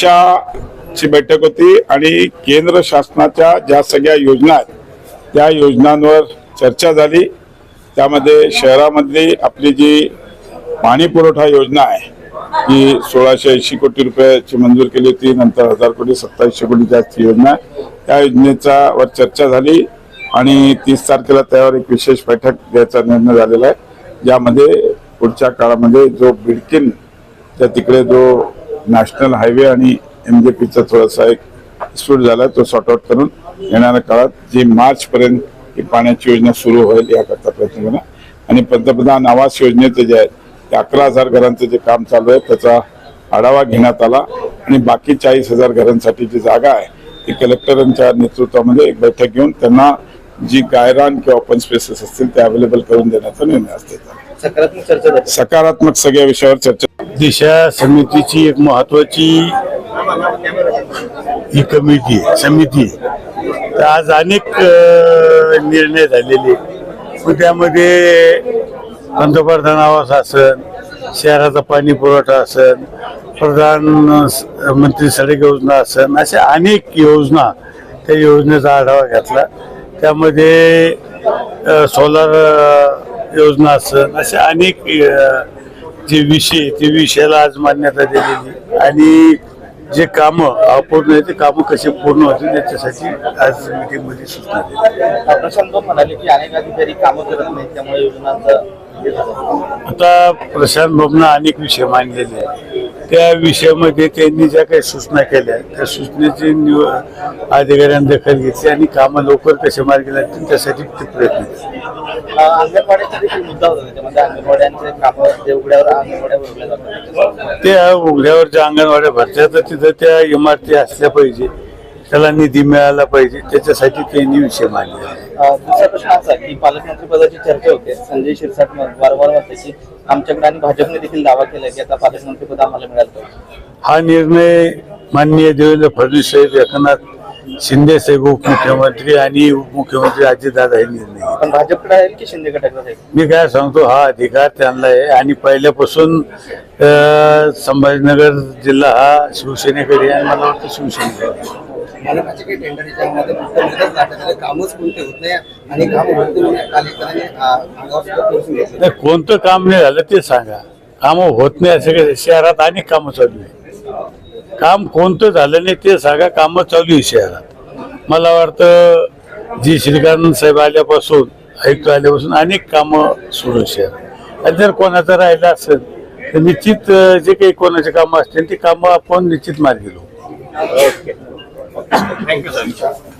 समीक्षाची बैठक होती आणि केंद्र शासनाच्या ज्या सगळ्या योजना आहेत त्या योजनांवर चर्चा झाली. त्यामध्ये शहरामधली आपली जी पाणी पुरवठा योजना आहे ती सोळाशे ऐंशी कोटी रुपयाची मंजूर केली होती नंतर हजार कोटी सत्तावीसशे कोटी जास्त योजना त्या योजनेचा वर चर्चा झाली आणि तीस तारखेला त्यावर एक विशेष बैठक घ्यायचा निर्णय झालेला आहे ज्यामध्ये पुढच्या काळामध्ये जो बिडकिन त्या तिकडे जो नॅशनल हायवे आणि एम जे पीचा थोडासा एक सूट झाला तो सॉर्ट आउट करून येणाऱ्या काळात जी मार्च पर्यंत ही पाण्याची योजना सुरू होईल याकरता प्रयत्न केला आणि पंतप्रधान आवास योजनेचे जे आहे ते अकरा हजार घरांचं जे काम चालू आहे त्याचा आढावा घेण्यात आला. आणि बाकी चाळीस हजार घरांसाठी जी जागा आहे ती कलेक्टरांच्या नेतृत्वामध्ये एक बैठक घेऊन त्यांना जी गायरान किंवा ओपन स्पेसेस असतील ते अवेलेबल करून देण्याचा निर्णय असते सकारात्मक सगळ्या विषयावर चर्चा दिशा समितीची एक महत्वाची ही कमिटी समिती तर आज अनेक निर्णय झालेले पण त्यामध्ये पंतप्रधान आवास असन शहराचा पाणी पुरवठा असन प्रधान मंत्री सडक योजना असन अशा अनेक योजना त्या योजनेचा आढावा घेतला. त्यामध्ये सोलार योजना असन अशा अनेक जे विषय ते विषयाला आज मान्यता दिलेली. आणि जे कामं अपूर्ण आहे ते कामं कसे पूर्ण होतील त्याच्यासाठी आज मीटिंगमध्ये सूचना दिली. प्रशांत म्हणाले की अनेक अधिकारी कामं करत नाहीत त्यामुळे योजनांचं. आता प्रशांत बाबूंना अनेक विषय मांडलेले आहेत. त्या विषयामध्ये त्यांनी ज्या काही सूचना केल्या त्या सूचनेची निव अधिकाऱ्यांनी दखल घेतली आणि कामं लवकर कसे मार्गी लागतील त्यासाठी ते प्रयत्न केले. त्या उघड्यावर ज्या अंगणवाड्या भरत्या तर तिथं त्या इमारती असल्या पाहिजे. त्याला निधी मिळाला पाहिजे. त्याच्यासाठी त्यांनी विषय मांडले. दुसरा प्रश्न असा की पालकमंत्री पदाची चर्चा होते. संजय शिरसाट वारंवार म्हणते की आमच्याकडे आणि भाजपने देखील दावा केला की आता पालकमंत्री पद आम्हाला मिळालं हा निर्णय माननीय देवेंद्र फडणवीस साहेब एकनाथ शिंदे साहेब उपमुख्यमंत्री आणि उपमुख्यमंत्री अजितदादा हे निर्णय घेतले. पण भाजपकडे आहे की शिंदे गटाकडे आहे? मी काय सांगतो हा अधिकार त्यांना आहे. आणि पहिल्यापासून अं, संभाजीनगर जिल्हा हा शिवसेनेकडे आहे आणि मला वाटतं शिवसेनेकडे आहे. मालकाचे काही टेंडर याच्यामध्ये फक्त मुदत नाटकाला कामच कोणते होत नाही आणि काम होत नाही कालेकरांनी अंगावर सुद्धा करून घेतलं नाही कोणतं काम नाही झालं ते सांगा. कामं होत नाही असं काही शहरात अनेक कामं चालू आहे काम कोणतं झालं नाही ते सांगा कामं चालू आहे शहरात मला वाटतं जी श्रीकांत साहेब आल्यापासून आयुक्त आल्यापासून अनेक कामं सुरू शहरात आणि जर कोणाचं राहिलं असेल तर निश्चित जे काही कोणाचे कामं असतील ती कामं आपण निश्चित मार्गी लावू. ओके.